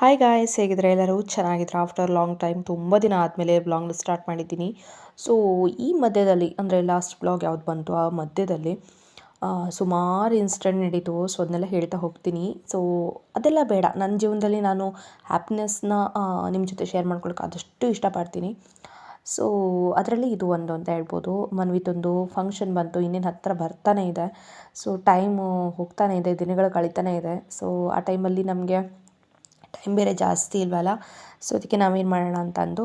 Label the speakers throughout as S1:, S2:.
S1: Hi guys ಹೇಗಿದ್ರೆ ಎಲ್ಲರೂ? ಚೆನ್ನಾಗಿದ್ರು? After long time ತುಂಬ ದಿನ ಆದಮೇಲೆ ಬ್ಲಾಗ್ನ ಸ್ಟಾರ್ಟ್ ಮಾಡಿದ್ದೀನಿ. ಸೊ ಈ ಮಧ್ಯದಲ್ಲಿ, ಅಂದರೆ ಲಾಸ್ಟ್ ಬ್ಲಾಗ್ ಯಾವ್ದು ಬಂತು? ಆ ಮಧ್ಯದಲ್ಲಿ ಸುಮಾರು ಇನ್ಸಿಡೆಂಟ್ ನಡೀತು. ಸೊ ಅದನ್ನೆಲ್ಲ ಹೇಳ್ತಾ ಹೋಗ್ತೀನಿ. ಸೊ ಅದೆಲ್ಲ ಬೇಡ. ನನ್ನ ಜೀವನದಲ್ಲಿ ನಾನು ಹ್ಯಾಪಿನೆಸ್ನ ನಿಮ್ಮ ಜೊತೆ ಶೇರ್ ಮಾಡ್ಕೊಳಕ್ಕೆ ಆದಷ್ಟು ಇಷ್ಟಪಡ್ತೀನಿ. ಸೊ ಅದರಲ್ಲಿ ಇದು ಒಂದು ಅಂತ ಹೇಳ್ಬೋದು. ಮನ್ವಿತೊಂದು ಫಂಕ್ಷನ್ ಬಂತು. ಇನ್ನೇನು ಹತ್ತಿರ ಬರ್ತಾನೆ ಇದೆ. ಸೊ ಟೈಮು ಹೋಗ್ತಾನೆ ಇದೆ. ದಿನಗಳು ಕಳೀತಾನೆ ಇದೆ. ಸೊ ಆ ಟೈಮಲ್ಲಿ ನಮಗೆ ಟೈಮ್ ಬೇರೆ ಜಾಸ್ತಿ ಇಲ್ವಲ್ಲ? ಸೊ ಅದಕ್ಕೆ ನಾವೇನು ಮಾಡೋಣ ಅಂತಂದು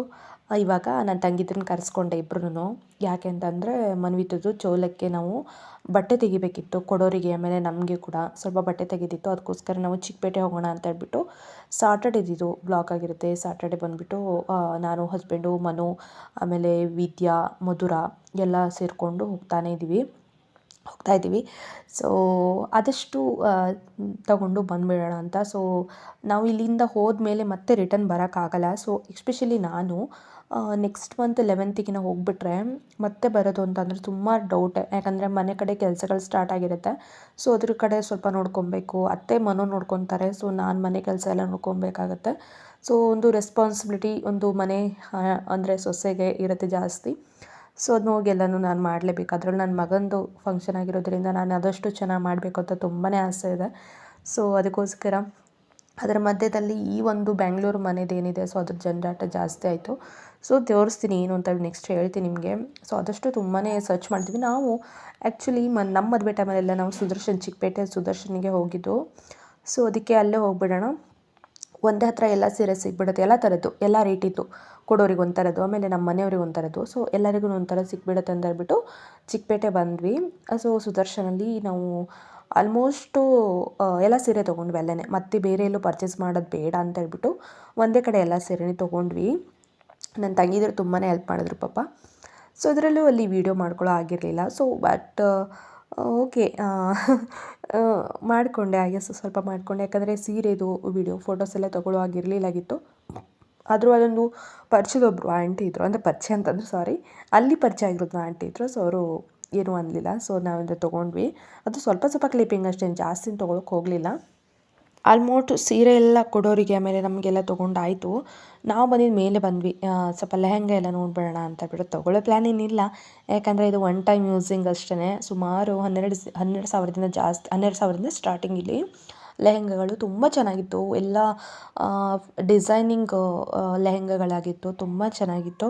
S1: ಇವಾಗ ನನ್ನ ತಂಗಿದ್ರನ್ನ ಕರೆಸ್ಕೊಂಡೆ ಇಬ್ರು ಯಾಕೆ ಅಂತಂದರೆ, ಮನ್ವಿತದ್ದು ಚೋಲಕ್ಕೆ ನಾವು ಬಟ್ಟೆ ತೆಗಿಬೇಕಿತ್ತು ಕೊಡೋರಿಗೆ, ಆಮೇಲೆ ನಮಗೆ ಕೂಡ ಸ್ವಲ್ಪ ಬಟ್ಟೆ ತೆಗೆದಿತ್ತು. ಅದಕ್ಕೋಸ್ಕರ ನಾವು ಚಿಕ್ಕಪೇಟೆ ಹೋಗೋಣ ಅಂತ ಹೇಳ್ಬಿಟ್ಟು ಇದ್ದಿದ್ದು ಬ್ಲಾಕ್ ಆಗಿರುತ್ತೆ. ಸಾಟರ್ಡೆ ಬಂದುಬಿಟ್ಟು ನಾನು ಹಸ್ಬೆಂಡು ಮನು, ಆಮೇಲೆ ವಿದ್ಯಾ, ಮಧುರ ಎಲ್ಲ ಸೇರಿಕೊಂಡು ಹೋಗ್ತಾನೇ ಇದ್ದೀವಿ ಹೋಗ್ತಾ ಇದ್ದೀವಿ. ಸೊ ಆದಷ್ಟು ತಗೊಂಡು ಬಂದುಬಿಡೋಣ ಅಂತ. ಸೊ ನಾವು ಇಲ್ಲಿಂದ ಹೋದ ಮೇಲೆ ಮತ್ತೆ ರಿಟರ್ನ್ ಬರೋಕ್ಕಾಗಲ್ಲ. ಸೊ ಎಕ್ಸ್ಪೆಷಲಿ ನಾನು ನೆಕ್ಸ್ಟ್ ಮಂತ್ ಲೆವೆಂತಿಗಿನ ಹೋಗ್ಬಿಟ್ರೆ ಮತ್ತೆ ಬರೋದು ಅಂತಂದರೆ ತುಂಬ ಡೌಟ್ ಯಾಕಂದರೆ ಮನೆ ಕಡೆ ಕೆಲಸಗಳು ಸ್ಟಾರ್ಟ್ ಆಗಿರುತ್ತೆ. ಸೊ ಅದ್ರ ಕಡೆ ಸ್ವಲ್ಪ ನೋಡ್ಕೊಬೇಕು. ಅತ್ತೆ, ಮನೋ ನೋಡ್ಕೊತಾರೆ. ಸೊ ನಾನು ಮನೆ ಕೆಲಸ ಎಲ್ಲ ನೋಡ್ಕೊಬೇಕಾಗತ್ತೆ. ಸೊ ಒಂದು ರೆಸ್ಪಾನ್ಸಿಬಿಲಿಟಿ ಒಂದು ಮನೆ ಅಂದರೆ ಸೊಸೆಗೆ ಇರುತ್ತೆ ಜಾಸ್ತಿ. ಸೊ ಅದನ್ನ ಹೋಗಿ ಎಲ್ಲನೂ ನಾನು ಮಾಡಲೇಬೇಕು. ಅದ್ರಲ್ಲಿ ನನ್ನ ಮಗಂದು ಫಂಕ್ಷನ್ ಆಗಿರೋದ್ರಿಂದ ನಾನು ಅದಷ್ಟು ಚೆನ್ನಾಗಿ ಮಾಡಬೇಕು ಅಂತ ತುಂಬಾ ಆಸೆ ಇದೆ. ಸೊ ಅದಕ್ಕೋಸ್ಕರ ಅದರ ಮಧ್ಯದಲ್ಲಿ ಈ ಒಂದು ಬ್ಯಾಂಗ್ಳೂರು ಮನೇದೇನಿದೆ ಸೊ ಅದ್ರ ಜಂಜಾಟ ಜಾಸ್ತಿ ಆಯಿತು. ಸೊ ತೋರಿಸ್ತೀನಿ ಏನು ಅಂತ ನೆಕ್ಸ್ಟ್ ಹೇಳ್ತೀನಿ ನಿಮಗೆ. ಸೊ ಅದಷ್ಟು ತುಂಬಾ ಸರ್ಚ್ ಮಾಡ್ತೀವಿ. ನಾವು ಆ್ಯಕ್ಚುಲಿ ಮ ನಮ್ಮ ಮದುವೆ ಟೈಮಲ್ಲೆಲ್ಲ ನಾವು ಸುದರ್ಶನ್ ಚಿಕ್ಕಪೇಟೆ ಸುದರ್ಶನಿಗೆ ಹೋಗಿದ್ದು. ಸೊ ಅದಕ್ಕೆ ಅಲ್ಲೇ ಹೋಗ್ಬಿಡೋಣ. ಒಂದೇ ಹತ್ರ ಎಲ್ಲ ಸೀರೆ ಸಿಗ್ಬಿಡುತ್ತೆ, ಎಲ್ಲ ಥರದ್ದು, ಎಲ್ಲ ರೇಟಿದ್ದು ಕೊಡೋರಿಗೆ ಒಂಥರದ್ದು, ಆಮೇಲೆ ನಮ್ಮ ಮನೆಯವ್ರಿಗೆ ಒಂಥರದ್ದು. ಸೊ ಎಲ್ಲರಿಗೂ ಒಂಥರ ಸಿಕ್ಬಿಡುತ್ತೆ ಅಂತ ಹೇಳ್ಬಿಟ್ಟು ಚಿಕ್ಕಪೇಟೆ ಬಂದ್ವಿ. ಸೊ ಸುದರ್ಶನಲ್ಲಿ ನಾವು ಆಲ್ಮೋಸ್ಟು ಎಲ್ಲ ಸೀರೆ ತೊಗೊಂಡ್ವಿ ಅಲ್ಲೇ ಮತ್ತೆ ಬೇರೆ ಎಲ್ಲೂ ಪರ್ಚೇಸ್ ಮಾಡೋದು ಬೇಡ ಅಂತ ಹೇಳ್ಬಿಟ್ಟು ಒಂದೇ ಕಡೆ ಎಲ್ಲ ಸೀರೆನೇ ತೊಗೊಂಡ್ವಿ. ನನ್ನ ತಂಗಿದ್ರು ತುಂಬಾ ಹೆಲ್ಪ್ ಮಾಡಿದ್ರು ಪಾಪ. ಸೊ ಅದರಲ್ಲೂ ಅಲ್ಲಿ ವೀಡಿಯೋ ಮಾಡ್ಕೊಳ್ಳೋ ಆಗಿರಲಿಲ್ಲ ಸೊ ಬಟ್ ಓಕೆ ಮಾಡಿಕೊಂಡೆ. ಹಾಗೆ ಸ್ವಲ್ಪ ಮಾಡಿಕೊಂಡೆ. ಯಾಕಂದರೆ ಸೀರೆದು ವೀಡಿಯೋ ಫೋಟೋಸ್ ಎಲ್ಲ ತೊಗೊಳ್ಳೋ ಆಗಿರಲಿಲ್ಲಾಗಿತ್ತು ಆದರೂ ಅದೊಂದು ಪರಿಚಯದೊಬ್ಬರು ಆಂಟಿ ಇದ್ದರು ಅಂದರೆ ಪರಿಚಯ ಅಂತಂದ್ರೆ ಸಾರಿ ಅಲ್ಲಿ ಪರಿಚಯ ಆಗಿರೋದು ಆಂಟಿ ಇದ್ದರು ಸೊ ಅವರು ಏನು ಅನ್ನಲಿಲ್ಲ ಸೊ ನಾವಿಂದ ತೊಗೊಂಡ್ವಿ. ಅದು ಸ್ವಲ್ಪ ಸ್ವಲ್ಪ ಕ್ಲಿಪ್ಪಿಂಗ್ ಅಷ್ಟೇ ಜಾಸ್ತಿ ತೊಗೊಳಕ್ಕೆ ಹೋಗಲಿಲ್ಲ. ಆಲ್ಮೋಸ್ಟ್ ಸೀರೆ ಎಲ್ಲ ಕೊಡೋರಿಗೆ ಆಮೇಲೆ ನಮಗೆಲ್ಲ ತೊಗೊಂಡಾಯಿತು. ನಾವು ಬಂದಿದ್ದ ಮೇಲೆ ಬಂದ್ವಿ. ಸ್ವಲ್ಪ ಲೆಹೆಂಗ ಎಲ್ಲ ನೋಡ್ಬಿಡೋಣ ಅಂತ ಬಿಟ್ಟು ತೊಗೊಳ್ಳೋ ಪ್ಲ್ಯಾನ್ ಏನಿಲ್ಲ. ಯಾಕಂದರೆ ಇದು ಒನ್ ಟೈಮ್ ಯೂಸಿಂಗ್ ಅಷ್ಟೇ ಸುಮಾರು ಹನ್ನೆರಡು ಹನ್ನೆರಡು ಸಾವಿರದಿಂದ ಜಾಸ್ತಿ, ಹನ್ನೆರಡು ಸಾವಿರದಿಂದ ಸ್ಟಾರ್ಟಿಂಗ್ ಇಲ್ಲಿ. ಲೆಹೆಂಗಗಳು ತುಂಬ ಚೆನ್ನಾಗಿತ್ತು. ಎಲ್ಲ ಡಿಸೈನಿಂಗ್ ಲೆಹೆಂಗಗಳಾಗಿತ್ತು, ತುಂಬ ಚೆನ್ನಾಗಿತ್ತು.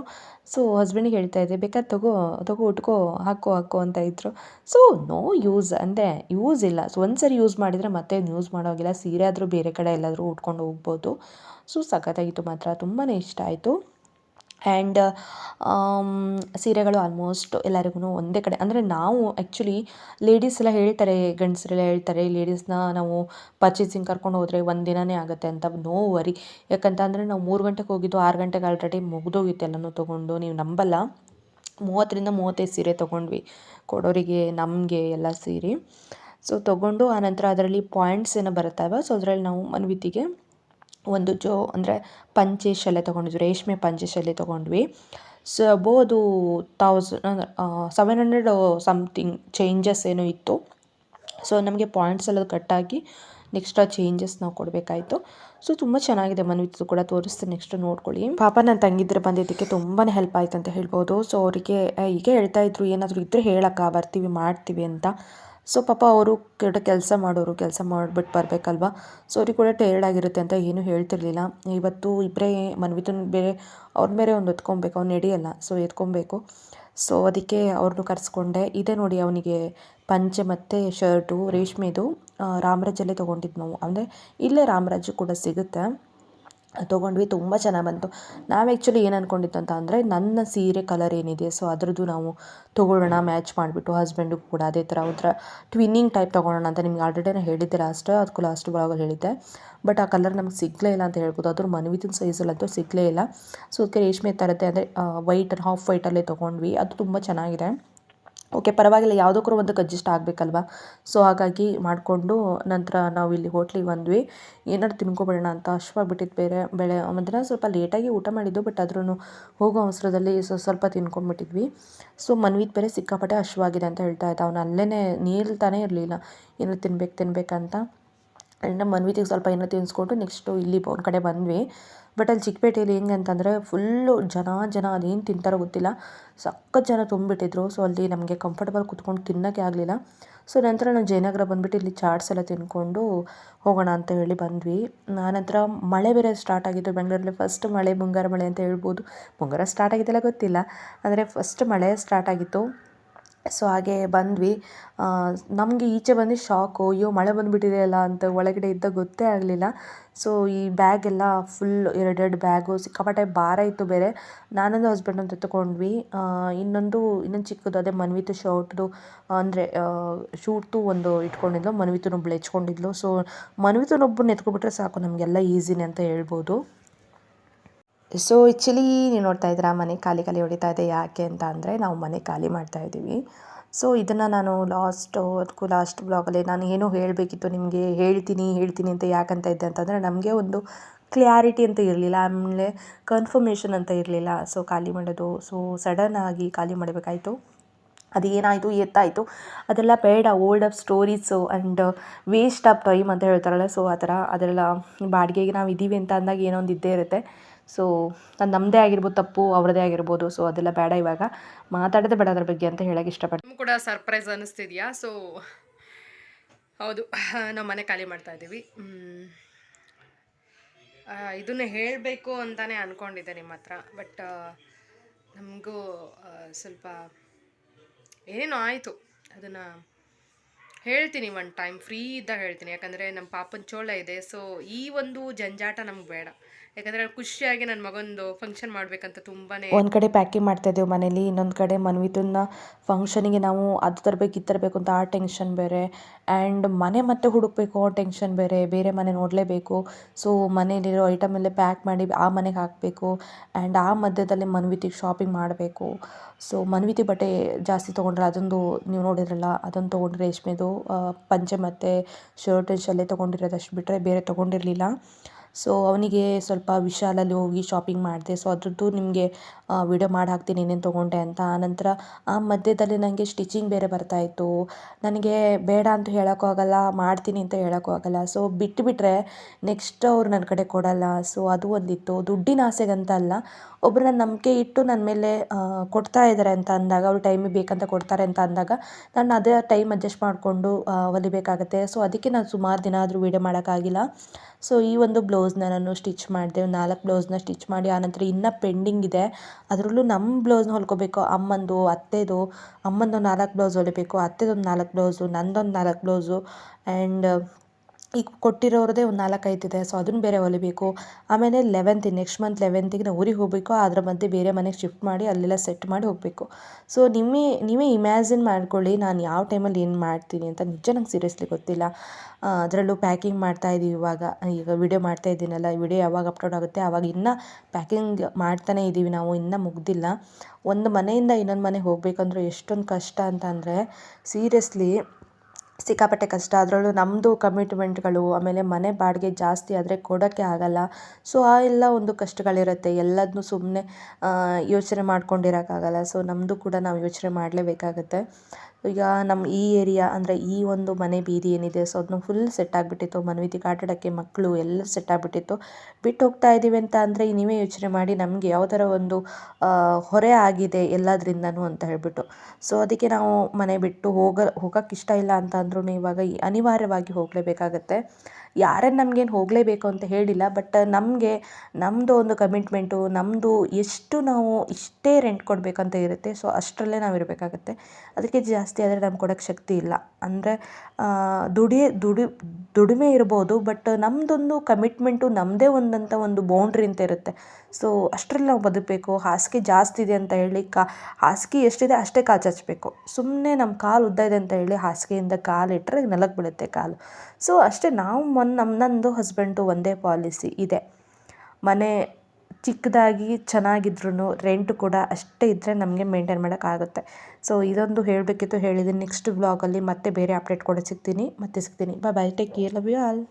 S1: ಸೊ ಹಸ್ಬೆಂಡಿಗೆ ಹೇಳ್ತಾ ಇದ್ದೆ ಬೇಕಾದ್ರೆ ತಗೋ ತಗೋ ಉಟ್ಕೋ, ಹಾಕೋ ಹಾಕೋ, ಅಂತ ಇದ್ದರು ಸೊ ನೋ ಯೂಸ್ ಅಂದರೆ ಯೂಸ್ ಇಲ್ಲ. ಸೊ ಒಂದು ಸರಿ ಯೂಸ್ ಮಾಡಿದರೆ ಮತ್ತೆ ಯೂಸ್ ಮಾಡೋಗಿಲ್ಲ. ಸೀರೆ ಆದರೂ ಬೇರೆ ಕಡೆ ಎಲ್ಲಾದರೂ ಉಟ್ಕೊಂಡು ಹೋಗ್ಬೋದು. ಸೊ ಸಖತ್ತಾಗಿತ್ತು ಮಾತ್ರ. ತುಂಬಾ ಇಷ್ಟ ಆಯಿತು. ಆ್ಯಂಡ್ ಸೀರೆಗಳು ಆಲ್ಮೋಸ್ಟ್ ಎಲ್ಲರಿಗೂ ಒಂದೇ ಕಡೆ. ಅಂದರೆ ನಾವು ಆ್ಯಕ್ಚುಲಿ ಲೇಡೀಸ್ ಎಲ್ಲ ಹೇಳ್ತಾರೆ ಗಂಡಸರೆಲ್ಲ ಹೇಳ್ತಾರೆ ಲೇಡೀಸ್ನ ನಾವು ಪರ್ಚೇಸಿಂಗ್ ಕರ್ಕೊಂಡು ಹೋದರೆ ಒಂದು ದಿನವೇ ಆಗುತ್ತೆ ಅಂತ ನೋ ವರಿ ಯಾಕಂತಂದರೆ ನಾವು ಮೂರು ಗಂಟೆಗೆ ಹೋಗಿದ್ದು ಆರು ಗಂಟೆಗೆ ಆಲ್ರೆಡಿ ಮುಗಿದೋಗಿತ್ತು ಎಲ್ಲನೂ ತೊಗೊಂಡು. ನೀವು ನಂಬಲ್ಲ. ಮೂವತ್ತರಿಂದ ಮೂವತ್ತೈದು ಸೀರೆ ತೊಗೊಂಡ್ವಿ ಕೊಡೋರಿಗೆ, ನಮಗೆ ಎಲ್ಲ ಸೀರೆ. ಸೊ ತೊಗೊಂಡು ಆನಂತರ ಅದರಲ್ಲಿ ಪಾಯಿಂಟ್ಸ್ ಏನೋ ಬರುತ್ತಲ್ವ? ಸೊ ಅದರಲ್ಲಿ ನಾವು ಮನ್ವಿತಿಗೆ ಒಂದು ಜೋ ಅಂದರೆ ಪಂಚೆ ಶಾಲೆ ತೊಗೊಂಡಿದ್ವಿ, ರೇಷ್ಮೆ ಪಂಚೆ ಶಾಲೆ ತೊಗೊಂಡ್ವಿ. So about thousand seven hundred something changes ಏನೋ ಇತ್ತು. ಸೊ ನಮಗೆ ಪಾಯಿಂಟ್ಸ್ ಎಲ್ಲ ಕಟ್ಟಾಗಿ ನೆಕ್ಸ್ಟ್ ಆ ಚೇಂಜಸ್ ನಾವು ಕೊಡಬೇಕಾಯಿತು. ಸೊ ತುಂಬ ಚೆನ್ನಾಗಿದೆ ಮನವಿತ್ತು ಕೂಡ, ತೋರಿಸ್ತೀನಿ ನೆಕ್ಸ್ಟ್ ನೋಡ್ಕೊಳ್ಳಿ. ಪಾಪ ನನ್ನ ತಂಗಿದ್ರೆ ಬಂದಿದ್ದಕ್ಕೆ ತುಂಬಾ ಹೆಲ್ಪ್ ಆಯ್ತು ಅಂತ ಹೇಳ್ಬೋದು. ಸೊ ಅವರಿಗೆ ಹೀಗೆ ಹೇಳ್ತಾ ಇದ್ರು, ಏನಾದರೂ ಇದ್ದರೆ ಹೇಳಕ್ಕ, ಬರ್ತೀವಿ, ಮಾಡ್ತೀವಿ ಅಂತ. ಸೊ ಪಾಪ ಅವರು ಕೆಟ್ಟ ಕೆಲಸ ಮಾಡೋರು, ಕೆಲಸ ಮಾಡಿಬಿಟ್ಟು ಬರಬೇಕಲ್ವ? ಸೊ ಅವ್ರಿಗೆ ಕೂಡ ಟೈರ್ಡ್ ಆಗಿರುತ್ತೆ ಅಂತ ಏನೂ ಹೇಳ್ತಿರ್ಲಿಲ್ಲ. ಇವತ್ತು ಇಬ್ಬರೇ ಮನ್ವಿತನ ಬೇರೆ ಅವ್ರ ಮೇಲೆ ಒಂದು ಎತ್ಕೊಬೇಕು, ಅವ್ನು ನಡೆಯಲ್ಲ ಸೊ ಎತ್ಕೊಬೇಕು. ಸೊ ಅದಕ್ಕೆ ಅವ್ರನ್ನೂ ಕರೆಸ್ಕೊಂಡೆ. ಇದೆ ನೋಡಿ ಅವನಿಗೆ ಪಂಚೆ ಮತ್ತು ಶರ್ಟು, ರೇಷ್ಮೆದು ರಾಮರಾಜಲ್ಲೇ ತೊಗೊಂಡಿದ್ದು ನಾವು. ಅಂದರೆ ಇಲ್ಲೇ ರಾಮರಾಜು ಕೂಡ ಸಿಗುತ್ತೆ. ತೊಗೊಂಡ್ವಿ, ತುಂಬ ಚೆನ್ನಾಗಿ ಬಂತು. ನಾವು ಆ್ಯಕ್ಚುಲಿ ಏನು ಅಂದ್ಕೊಂಡಿತ್ತು ಅಂತ ಅಂದರೆ, ನನ್ನ ಸೀರೆ ಕಲರ್ ಏನಿದೆ ಸೊ ಅದರದ್ದು ನಾವು ತೊಗೊಳ್ಳೋಣ ಮ್ಯಾಚ್ ಮಾಡಿಬಿಟ್ಟು ಹಸ್ಬೆಂಡು ಕೂಡ ಅದೇ ಥರ ಒಂಥರ ಟ್ವಿನ್ನಿಂಗ್ ಟೈಪ್ ತೊಗೊಳ್ಳೋಣ ಅಂತ ನಿಮ್ಗೆ ಆಲ್ರೆಡಿ ನಾನು ಹೇಳಿದ್ದೆ ಲಾಸ್ಟ್ ಅದಕ್ಕೂ ಲಾಸ್ಟ್ ಬ್ಲಾಗಲ್ಲಿ ಹೇಳಿದ್ದೆ. ಬಟ್ ಆ ಕಲರ್ ನಮ್ಗೆ ಸಿಗಲೇ ಇಲ್ಲ ಅಂತ ಹೇಳ್ಬೋದು. ಅದ್ರ ಮನ್ವಿತಿನ ಸೈಜಲ್ಲಂತೂ ಸಿಗಲೇ ಇಲ್ಲ. ಸೊ ಅದಕ್ಕೆ ರೇಷ್ಮೆ ಥರದ್ದೇ ಅಂದರೆ ವೈಟ್ ಹಾಫ್ ವೈಟಲ್ಲೇ ತೊಗೊಂಡ್ವಿ. ಅದು ತುಂಬ ಚೆನ್ನಾಗಿದೆ. ಓಕೆ, ಪರವಾಗಿಲ್ಲ, ಯಾವುದಕ್ಕೂ ಒಂದಕ್ಕೆ ಅಡ್ಜಸ್ಟ್ ಆಗಬೇಕಲ್ವ? ಸೊ ಹಾಗಾಗಿ ಮಾಡಿಕೊಂಡು ನಂತರ ನಾವು ಇಲ್ಲಿ ಹೋಟ್ಲಿಗೆ ಬಂದ್ವಿ. ಏನಾದ್ರು ತಿನ್ಕೊಬಿಡೋಣ ಅಂತ ಹಶ್ವಾಗಿಬಿಟ್ಟಿತ್ತು ಬೇರೆ ಬೆಳೆ. ಮಧ್ಯಾಹ್ನ ಸ್ವಲ್ಪ ಲೇಟಾಗಿ ಊಟ ಮಾಡಿದ್ದು ಬಟ್ ಆದ್ರೂ ಹೋಗೋ ಅವಸರದಲ್ಲಿ ಸ್ವಲ್ಪ ತಿನ್ಕೊಂಡ್ಬಿಟ್ಟಿದ್ವಿ ಸೊ ಮನ್ವಿತ್ ಬೇರೆ ಸಿಕ್ಕಾಪಟ್ಟೆ ಹಶ್ವಾಗಿದೆ ಅಂತ ಹೇಳ್ತಾ ಇದ್ದ. ಅವನು ಅಲ್ಲೇ ನೀಲ್ತಾನೇ ಇರಲಿಲ್ಲ. ಏನಾದ್ರು ತಿನ್ಬೇಕು, ತಿನ್ಬೇಕಂತ. ನಮ್ಮ ಮನ್ವಿತಿಗೆ ಸ್ವಲ್ಪ ಏನೋ ತಿನ್ನಿಸ್ಕೊಂಡು ನೆಕ್ಸ್ಟು ಇಲ್ಲಿ ಒಂದು ಕಡೆ ಬಂದ್ವಿ. ಬಟ್ ಅಲ್ಲಿ ಚಿಕ್ಕಪೇಟೆಯಲ್ಲಿ ಹೆಂಗೆ ಅಂತಂದರೆ ಫುಲ್ಲು ಜನ ಜನ ಅದೇನು ತಿಂತಾರೋ ಗೊತ್ತಿಲ್ಲ. ಸಖತ್ ಜನ ತುಂಬಿಟ್ಟಿದ್ರು. ಸೊ, ಅಲ್ಲಿ ನಮಗೆ ಕಂಫರ್ಟಬಲ್ ಕುತ್ಕೊಂಡು ತಿನ್ನೋಕ್ಕೆ ಆಗಲಿಲ್ಲ. ಸೊ, ನಂತರ ನಾವು ಜಯನಗರ ಬಂದುಬಿಟ್ಟು ಇಲ್ಲಿ ಚಾಟ್ಸ್ ಎಲ್ಲ ತಿನ್ಕೊಂಡು ಹೋಗೋಣ ಅಂತ ಹೇಳಿ ಬಂದ್ವಿ. ಆನಂತರ ಮಳೆ ಬೇರೆ ಸ್ಟಾರ್ಟ್ ಆಗಿತ್ತು. ಬೆಂಗಳೂರಲ್ಲಿ ಫಸ್ಟ್ ಮಳೆ, ಮುಂಗಾರು ಮಳೆ ಅಂತ ಹೇಳ್ಬೋದು. ಮುಂಗಾರು ಸ್ಟಾರ್ಟ್ ಆಗಿದ್ದೆಲ್ಲ ಗೊತ್ತಿಲ್ಲ. ಆದರೆ ಫಸ್ಟ್ ಮಳೆ ಸ್ಟಾರ್ಟ್ ಆಗಿತ್ತು. ಸೊ ಹಾಗೆ ಬಂದ್ವಿ. ನಮಗೆ ಈಚೆ ಬಂದು ಶಾಕು ಅಯ್ಯೋ, ಮಳೆ ಬಂದುಬಿಟ್ಟಿದೆಯಲ್ಲ ಅಂತ ಒಳಗಡೆ ಇದ್ದ ಗೊತ್ತೇ ಆಗಲಿಲ್ಲ. ಸೊ ಈ ಬ್ಯಾಗ್ ಎಲ್ಲ ಫುಲ್ ಎರಡೆರಡು ಬ್ಯಾಗು ಸಿಕ್ಕಾಪಟ್ಟೆ ಭಾರ ಇತ್ತು ಬೇರೆ. ನಾನೊಂದು ಹಸ್ಬೆಂಡ್ ಅಂತ ಎತ್ಕೊಂಡ್ವಿ ಇನ್ನೊಂದು ಇನ್ನೊಂದು ಚಿಕ್ಕದು, ಅದೇ ಮನ್ವಿತು ಶರ್ಟ್ದು ಅಂದರೆ ಶೂಟ್ದು ಒಂದು ಇಟ್ಕೊಂಡಿದ್ಲು. ಮನ್ವಿತನೊಬ್ಬಳು ಹೆಚ್ಕೊಂಡಿದ್ಲು. ಸೊ ಮನ್ವಿತನೊಬ್ಬನ ಎತ್ಕೊಬಿಟ್ರೆ ಸಾಕು, ನಮಗೆಲ್ಲ ಈಸಿನೇ ಅಂತ ಹೇಳ್ಬೋದು. ಸೊ ಆ್ಯಕ್ಚುಲಿ ನೀವು ನೋಡ್ತಾ ಇದ್ದೀರಾ, ಮನೆ ಖಾಲಿ ಖಾಲಿ ಹೊಡಿತಾ ಇದೆ, ಯಾಕೆ ಅಂತ ಅಂದರೆ, ನಾವು ಮನೆ ಖಾಲಿ ಮಾಡ್ತಾ ಇದ್ದೀವಿ. ಸೊ ಇದನ್ನು ನಾನು ಲಾಸ್ಟ್ ಅದಕ್ಕೂ ಲಾಸ್ಟ್ ಬ್ಲಾಗಲ್ಲಿ ನಾನು ಏನೋ ಹೇಳಬೇಕಿತ್ತು. ನಿಮಗೆ ಹೇಳ್ತೀನಿ ಹೇಳ್ತೀನಿ ಅಂತ ಯಾಕಂತ ಇದ್ದೆ ಅಂತಂದರೆ, ನಮಗೆ ಒಂದು ಕ್ಲ್ಯಾರಿಟಿ ಅಂತ ಇರಲಿಲ್ಲ. ಆಮೇಲೆ ಕನ್ಫರ್ಮೇಷನ್ ಅಂತ ಇರಲಿಲ್ಲ. ಸೊ ಖಾಲಿ ಮಾಡೋದು ಸೊ ಸಡನ್ ಆಗಿ ಖಾಲಿ ಮಾಡಬೇಕಾಯಿತು. ಅದು ಏನಾಯಿತು, ಎತ್ತಾಯಿತು. ಅದೆಲ್ಲ ಬೇಡ old of stories and waste of time ಅಂತ ಹೇಳ್ತಾರಲ್ಲ. ಸೊ ಆ ಥರ ಅದೆಲ್ಲ ಬಾಡಿಗೆಗೆ ನಾವು ಇದ್ದೀವಿ ಅಂತ ಅಂದಾಗ ಏನೊಂದು ಇದ್ದೇ ಇರುತ್ತೆ. ಸೊ ನಾನು ನಮ್ಮದೇ ಆಗಿರ್ಬೋದು, ತಪ್ಪು ಅವ್ರದ್ದೇ ಆಗಿರ್ಬೋದು ಸೊ ಅದೆಲ್ಲ ಬೇಡ ಇವಾಗ. ಮಾತಾಡೋದೇ ಬೇಡ ಅದ್ರ ಬಗ್ಗೆ ಅಂತ ಹೇಳಕ್ಕೆ ಇಷ್ಟಪಡ್ತೀನಿ.
S2: ಕೂಡ ಸರ್ಪ್ರೈಸ್ ಅನ್ನಿಸ್ತಿದ್ಯಾ? ಸೊ ಹೌದು ನಾವು ಮನೆ ಖಾಲಿ ಮಾಡ್ತಾ ಇದ್ದೀವಿ. ಇದನ್ನು ಹೇಳಬೇಕು ಅಂತಲೇ ಅಂದ್ಕೊಂಡಿದ್ದೆ ನಿಮ್ಮ ಹತ್ರ ಬಟ್ ನಮಗೂ ಸ್ವಲ್ಪ ಏನೇನೋ ಆಯಿತು. ಅದನ್ನು ಹೇಳ್ತೀನಿ ಒಂದು ಟೈಮ್ ಫ್ರೀ ಇದ್ದಾಗ ಹೇಳ್ತೀನಿ. ಯಾಕಂದರೆ ನಮ್ಮ ಪಾಪನ ಚೋಳ ಇದೆ ಸೊ ಈ ಒಂದು ಜಂಜಾಟ ನಮ್ಗೆ ಬೇಡ. ಯಾಕಂದರೆ ಖುಷಿಯಾಗಿ ನನ್ನ ಮಗಂದು ಫಂಕ್ಷನ್ ಮಾಡಬೇಕಂತ ತುಂಬಾ
S1: ಒಂದು ಕಡೆ ಪ್ಯಾಕಿಂಗ್ ಮಾಡ್ತಾ ಮನೇಲಿ, ಇನ್ನೊಂದು ಕಡೆ ಮನ್ವಿತನ್ನ ಫಂಕ್ಷನಿಗೆ ನಾವು ಅದು ತರಬೇಕು, ಇದು ತರಬೇಕು ಅಂತ ಆ ಟೆನ್ಷನ್ ಬೇರೆ. ಆ್ಯಂಡ್ ಮನೆ ಮತ್ತೆ ಹುಡುಕಬೇಕು, ಆ ಟೆನ್ಷನ್ ಬೇರೆ. ಬೇರೆ ಮನೆ ನೋಡಲೇಬೇಕು. ಸೊ ಮನೇಲಿರೋ ಐಟಮ್ ಎಲ್ಲ ಪ್ಯಾಕ್ ಮಾಡಿ ಆ ಮನೆಗೆ ಹಾಕಬೇಕು. ಆ್ಯಂಡ್ ಆ ಮಧ್ಯದಲ್ಲಿ ಮನ್ವಿತಿಗೆ ಶಾಪಿಂಗ್ ಮಾಡಬೇಕು. ಸೊ ಮನ್ವಿತಿ ಬಟ್ಟೆ ಜಾಸ್ತಿ ತೊಗೊಂಡ್ರೆ ಅದೊಂದು, ನೀವು ನೋಡಿದ್ರಲ್ಲ, ಅದೊಂದು ತೊಗೊಂಡ್ರೆ ರೇಷ್ಮೆದು ಪಂಚೆ ಮತ್ತು ಶರ್ಟ್ ಶಲ್ಲೆ ತೊಗೊಂಡಿರೋದು ಅಷ್ಟು ಬಿಟ್ಟರೆ ಬೇರೆ ತೊಗೊಂಡಿರಲಿಲ್ಲ. ಸೊ ಅವನಿಗೆ ಸ್ವಲ್ಪ ವಿಶಾಲಲ್ಲಿ ಹೋಗಿ ಶಾಪಿಂಗ್ ಮಾಡಿದೆ. ಸೊ ಅದ್ರದ್ದು ನಿಮಗೆ ವಿಡಿಯೋ ಮಾಡಿ ಹಾಕ್ತೀನಿ ಏನೇನು ತೊಗೊಂಡೆ ಅಂತ. ಆನಂತರ ಆ ಮಧ್ಯದಲ್ಲಿ ನನಗೆ ಸ್ಟಿಚಿಂಗ್ ಬೇರೆ ಬರ್ತಾಯಿತ್ತು ನನಗೆ ಬೇಡ ಅಂತ ಹೇಳೋಕ್ಕೂ ಆಗಲ್ಲ, ಮಾಡ್ತೀನಿ ಅಂತ ಹೇಳೋಕ್ಕೂ ಆಗೋಲ್ಲ. ಸೊ ಬಿಟ್ಟುಬಿಟ್ರೆ ನೆಕ್ಸ್ಟ್ ಅವ್ರು ನನ್ನ ಕಡೆ ಕೊಡಲ್ಲ. ಸೊ ಅದು ಒಂದಿತ್ತು. ದುಡ್ಡಿನ ಆಸೆಗಂತ ಅಲ್ಲ ಒಬ್ಬರನ್ನ ನಂಬಿಕೆ ಇಟ್ಟು ನನ್ನ ಮೇಲೆ ಕೊಡ್ತಾ ಇದ್ದಾರೆ ಅಂತ ಅಂದಾಗ, ಅವ್ರು ಟೈಮಿಗೆ ಬೇಕಂತ ಕೊಡ್ತಾರೆ ಅಂತ ಅಂದಾಗ, ನಾನು ಅದೇ ಟೈಮ್ ಅಡ್ಜಸ್ಟ್ ಮಾಡಿಕೊಂಡು ಹೊಲಿಬೇಕಾಗತ್ತೆ ಸೊ ಅದಕ್ಕೆ ನಾನು ಸುಮಾರು ದಿನ ಆದರೂ ವೀಡಿಯೋ ಮಾಡೋಕ್ಕಾಗಿಲ್ಲ. ಸೊ ಈ ಒಂದು ಬ್ಲೌಸ್ನ ನಾನು ಸ್ಟಿಚ್ ಮಾಡಿದೆ ನಾಲ್ಕು ಬ್ಲೌಸ್ನ ಸ್ಟಿಚ್ ಮಾಡಿ, ಆನಂತರ ಇನ್ನೂ ಪೆಂಡಿಂಗ್ ಇದೆ. ಅದರಲ್ಲೂ ನಮ್ಮ ಬ್ಲೌಸ್ನ ಹೊಲ್ಕೋಬೇಕು, ಅಮ್ಮಂದು, ಅತ್ತೆದು. ಅಮ್ಮಂದು ನಾಲ್ಕು ಬ್ಲೌಸ್ ಹೊಲಿಬೇಕು, ಅತ್ತೆದೊಂದು ನಾಲ್ಕು ಬ್ಲೌಸು, ನಂದೊಂದು ನಾಲ್ಕು ಬ್ಲೌಸು. ಆ್ಯಂಡ್ ಈಗ ಕೊಟ್ಟಿರೋರದೇ ಒಂದು ಇದೆ ಸೊ ಅದನ್ನು ಬೇರೆ ಹೊಲಿಬೇಕು. ಆಮೇಲೆ ಲೆವೆಂತ್ ನೆಕ್ಸ್ಟ್ ಮಂತ್ ಲೆವೆಂತಿಗೆ ನಾವು ಊರಿಗೆ ಹೋಗಬೇಕು. ಅದರ ಮಧ್ಯೆ ಬೇರೆ ಮನೆಗೆ ಶಿಫ್ಟ್ ಮಾಡಿ ಅಲ್ಲೆಲ್ಲ ಸೆಟ್ ಮಾಡಿ ಹೋಗಬೇಕು. ಸೊ ನಿಮ್ಮೇ, ನೀವೇ ಇಮ್ಯಾಜಿನ್ ಮಾಡ್ಕೊಳ್ಳಿ ನಾನು ಯಾವ ಟೈಮಲ್ಲಿ ಏನು ಮಾಡ್ತೀನಿ ಅಂತ. ನಿಜ ನಂಗೆ ಸೀರಿಯಸ್ಲಿ ಗೊತ್ತಿಲ್ಲ. ಅದರಲ್ಲೂ ಪ್ಯಾಕಿಂಗ್ ಮಾಡ್ತಾ ಇದ್ದೀವಿ ಇವಾಗ. ಈಗ ವಿಡಿಯೋ ಮಾಡ್ತಾ ಇದ್ದೀನಲ್ಲ ವಿಡಿಯೋ ಯಾವಾಗ ಅಪ್ಲೋಡ್ ಆಗುತ್ತೆ? ಆವಾಗ ಇನ್ನೂ ಪ್ಯಾಕಿಂಗ್ ಮಾಡ್ತಾನೇ ಇದ್ದೀವಿ ನಾವು, ಇನ್ನೂ ಮುಗ್ದಿಲ್ಲ. ಒಂದು ಮನೆಯಿಂದ ಇನ್ನೊಂದು ಮನೆಗೆ ಹೋಗಬೇಕಂದ್ರೆ ಎಷ್ಟೊಂದು ಕಷ್ಟ ಅಂತ ಅಂದರೆ ಸೀರಿಯಸ್ಲಿ ಸಿಕ್ಕಾಪಟ್ಟೆ ಕಷ್ಟ. ಅದರಲ್ಲೂ ನಮ್ಮದು ಕಮಿಟ್ಮೆಂಟ್ಗಳು ಆಮೇಲೆ ಮನೆ ಬಾಡಿಗೆ ಜಾಸ್ತಿ ಆದರೆ ಕೊಡೋಕ್ಕೆ ಆಗಲ್ಲ. ಸೊ ಆ ಎಲ್ಲ ಒಂದು ಕಷ್ಟಗಳಿರುತ್ತೆ. ಎಲ್ಲದನ್ನೂ ಸುಮ್ಮನೆ ಯೋಚನೆ ಮಾಡ್ಕೊಂಡಿರೋಕ್ಕಾಗಲ್ಲ. ಸೊ ನಮ್ಮದು ಕೂಡ ನಾವು ಯೋಚನೆ ಮಾಡಲೇಬೇಕಾಗತ್ತೆ. ಈಗ ನಮ್ಮ ಈ ಏರಿಯಾ ಅಂದರೆ ಈ ಒಂದು ಮನೆ ಬೀದಿ ಏನಿದೆ ಸೊ ಅದನ್ನ ಫುಲ್ ಸೆಟ್ ಆಗಿಬಿಟ್ಟಿತ್ತು. ಮನ್ವಿತಿಗೆ ಆಟಾಡೋಕ್ಕೆ ಮಕ್ಕಳು ಎಲ್ಲ ಸೆಟ್ ಆಗಿಬಿಟ್ಟಿತ್ತು. ಬಿಟ್ಟು ಹೋಗ್ತಾ ಇದ್ದೀವಿ ಅಂತ ಅಂದರೆ ನೀವೇ ಯೋಚನೆ ಮಾಡಿ ನಮಗೆ ಯಾವ ಥರ ಒಂದು ಹೊರೆ ಆಗಿದೆ ಎಲ್ಲದರಿಂದನೂ ಅಂತ ಹೇಳಿಬಿಟ್ಟು. ಸೊ ಅದಕ್ಕೆ ನಾವು ಮನೆ ಬಿಟ್ಟು ಹೋಗ ಹೋಗೋಕ್ಕೆ ಇಷ್ಟ ಇಲ್ಲ ಅಂತ ಅಂದ್ರೂ ಇವಾಗ ಅನಿವಾರ್ಯವಾಗಿ ಹೋಗಲೇಬೇಕಾಗತ್ತೆ. ಯಾರನ್ನು ನಮಗೇನು ಹೋಗಲೇಬೇಕು ಅಂತ ಹೇಳಿಲ್ಲ ಬಟ್ ನಮಗೆ ನಮ್ಮದು ಒಂದು ಕಮಿಟ್ಮೆಂಟು ನಮ್ಮದು ಎಷ್ಟು ನಾವು ಇಷ್ಟೇ ರೆಂಟ್ ಕೊಡಬೇಕಂತ ಇರುತ್ತೆ ಸೊ ಅಷ್ಟರಲ್ಲೇ ನಾವು ಇರಬೇಕಾಗತ್ತೆ. ಅದಕ್ಕೆ ಜಾಸ್ತಿ ಆದರೆ ನಮ್ಗೆ ಕೊಡೋಕ್ಕೆ ಶಕ್ತಿ ಇಲ್ಲ. ಅಂದರೆ ದುಡಿ ದುಡಿ, ದುಡಿಮೆ ಇರ್ಬೋದು ಬಟ್ ನಮ್ಮದೊಂದು ಕಮಿಟ್ಮೆಂಟು ನಮ್ಮದೇ ಒಂದಂಥ ಒಂದು ಬೌಂಡ್ರಿ ಅಂತ ಇರುತ್ತೆ. ಸೊ ಅಷ್ಟರಲ್ಲಿ ನಾವು ಬದುಕಬೇಕು, ಹಾಸಿಗೆ ಜಾಸ್ತಿ ಇದೆ ಅಂತ ಹೇಳಿ, ಕಾ, ಹಾಸಿಗೆ ಎಷ್ಟಿದೆ ಅಷ್ಟೇ ಕಾಲು ಚಾಚಬೇಕು. ಸುಮ್ಮನೆ ನಮ್ಮ ಕಾಲು ಉದ್ದ ಇದೆ ಅಂತ ಹೇಳಿ ಹಾಸಿಗೆಯಿಂದ ಕಾಲು ಇಟ್ಟರೆ ನೆಲಕ್ಕೆ ಬೀಳುತ್ತೆ ಕಾಲು. ಸೊ ಅಷ್ಟೇ, ನಾವು ಮೊನ್ನೆ ನಮ್ಮ ನಂದು ಹಸ್ಬೆಂಡು ಒಂದೇ ಪಾಲಿಸಿ ಇದೆ. ಮನೆ ಚಿಕ್ಕದಾಗಿ ಚೆನ್ನಾಗಿದ್ರೂ ರೆಂಟ್ ಕೂಡ ಅಷ್ಟೇ ಇದ್ದರೆ ನಮಗೆ ಮೇಂಟೈನ್ ಮಾಡೋಕ್ಕಾಗುತ್ತೆ ಸೊ ಇದೊಂದು ಹೇಳಬೇಕಿತ್ತು ಹೇಳಿದ್ದೀನಿ ನೆಕ್ಸ್ಟ್ ಬ್ಲಾಗಲ್ಲಿ ಮತ್ತೆ ಬೇರೆ ಅಪ್ಡೇಟ್ ಕೂಡ ಸಿಗ್ತೀನಿ. ಮತ್ತೆ ಸಿಗ್ತೀನಿ. Bye bye take care love you all